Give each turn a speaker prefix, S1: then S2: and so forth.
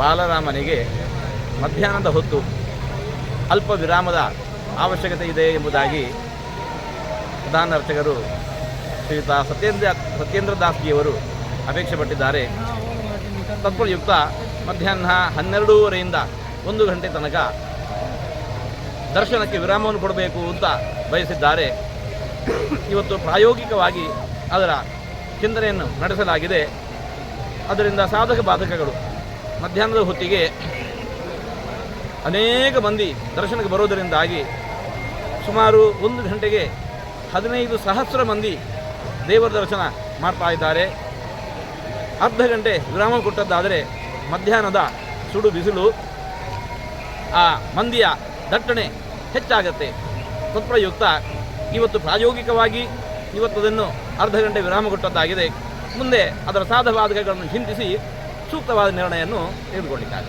S1: ಬಾಲರಾಮನಿಗೆ ಮಧ್ಯಾಹ್ನದ ಹೊತ್ತು ಅಲ್ಪ ವಿರಾಮದ ಅವಶ್ಯಕತೆ ಇದೆ ಎಂಬುದಾಗಿ ಪ್ರಧಾನ ಅರ್ಚಕರು ಶ್ರೀಯುತ ಸತ್ಯೇಂದ್ರ ಸತ್ಯೇಂದ್ರ ದಾಸ್ಜಿಯವರು ಅಪೇಕ್ಷೆ ಪಟ್ಟಿದ್ದಾರೆ. ತತ್ಪರಯುಕ್ತ ಮಧ್ಯಾಹ್ನ ಹನ್ನೆರಡೂವರೆಯಿಂದ ಒಂದು ಗಂಟೆ ತನಕ ದರ್ಶನಕ್ಕೆ ವಿರಾಮವನ್ನು ಕೊಡಬೇಕು ಅಂತ ಬಯಸಿದ್ದಾರೆ. ಇವತ್ತು ಪ್ರಾಯೋಗಿಕವಾಗಿ ಅದರ ಚಿಂತನೆಯನ್ನು ನಡೆಸಲಾಗಿದೆ. ಅದರಿಂದ ಸಾಧಕ ಬಾಧಕಗಳು ಮಧ್ಯಾಹ್ನದ ಹೊತ್ತಿಗೆ ಅನೇಕ ಮಂದಿ ದರ್ಶನಕ್ಕೆ ಬರೋದರಿಂದಾಗಿ ಸುಮಾರು ಒಂದು ಗಂಟೆಗೆ ಹದಿನೈದು ಸಹಸ್ರ ಮಂದಿ ದೇವರ ದರ್ಶನ ಮಾಡ್ತಾ ಇದ್ದಾರೆ. ಅರ್ಧ ಗಂಟೆ ವಿರಾಮ ಕೊಟ್ಟದ್ದಾದರೆ ಮಧ್ಯಾಹ್ನದ ಸುಡು ಬಿಸಿಲು, ಆ ಮಂದಿಯ ದಟ್ಟಣೆ ಹೆಚ್ಚಾಗತ್ತೆ. ತತ್ಪ್ರಯುಕ್ತ ಇವತ್ತು ಪ್ರಾಯೋಗಿಕವಾಗಿ ಇವತ್ತದನ್ನು ಅರ್ಧ ಗಂಟೆ ವಿರಾಮ ಕೊಟ್ಟದ್ದಾಗಿದೆ. ಮುಂದೆ ಅದರ ಸಾಧಬಾಧಕಗಳನ್ನು ಚಿಂತಿಸಿ ಸೂಕ್ತವಾದ ನಿರ್ಣಯವನ್ನು ತೆಗೆದುಕೊಂಡಿದ್ದಾರೆ.